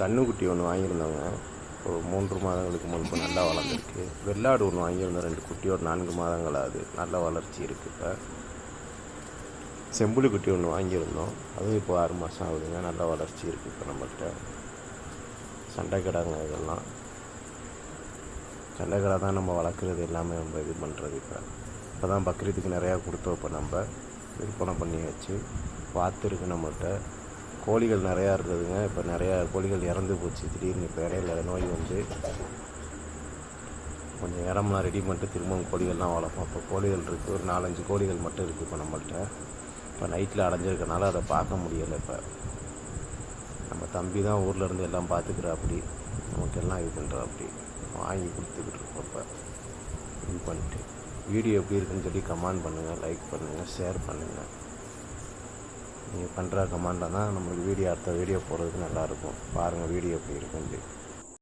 கன்றுக்குட்டி ஒன்று வாங்கியிருந்தோங்க ஒரு மூன்று மாதங்களுக்கு முன்பு நல்லா வளர்ந்துருக்கு. வெள்ளாடு ஒன்று வாங்கியிருந்தோம் ரெண்டு குட்டியோட நான்கு மாதங்கள் ஆகுது நல்ல வளர்ச்சி இருக்குது இப்போ. செம்புலி குட்டி ஒன்று வாங்கியிருந்தோம். அதுவும் இப்போ ஆறு மாதம் ஆகுதுங்க. நல்ல வளர்ச்சி இருக்குது இப்போ நம்மள்கிட்ட சண்டைக்கிடாங்க இதெல்லாம். சண்டைக்கிடா தான் நம்ம வளர்க்குறது எல்லாமே நம்ம இது பண்ணுறது இப்போ. இப்போ தான் பக்ரீத்துக்கு நிறையா கொடுத்தோம் இப்போ நம்ம. விற்பனை பண்ணியாச்சு. வாத்து இருக்குது நம்மகிட்ட கோழிகள் நிறையா இருந்ததுங்க. இப்போ நிறையா கோழிகள் இறந்து போச்சு. திடீர்னு இப்போ இடையில நோய் வந்து கொஞ்சம் இடம்லாம் ரெடி பண்ணிட்டு திரும்பவும் கோழிகள்லாம் வளர்ப்போம். இப்போ கோழிகள் இருக்குது ஒரு நாலஞ்சு கோழிகள் மட்டும் இருக்குது இப்போ நம்மள்கிட்ட இப்போ நைட்டில் அடைஞ்சிருக்கனால அதை பார்க்க முடியலை இப்போ. நம்ம தம்பி தான் ஊரில் இருந்து எல்லாம் பார்த்துக்குறாப்படி நமக்கெல்லாம் இது பண்ணுறாப்படி வாங்கி கொடுத்துக்கிட்டு இருக்கோம் இப்போ. இது பண்ணிட்டு. வீடியோ எப்படி இருக்குன்னு சொல்லி கமெண்ட் பண்ணுங்கள் லைக் பண்ணுங்கள் ஷேர் பண்ணுங்கள் நீங்கள் பண்ணுற கமெண்டில் தான் நம்மளுக்கு வீடியோ அடுத்த வீடியோ போடுறதுக்கு நல்லாயிருக்கும் பாருங்கள் வீடியோ எப்படி இருக்குன்னு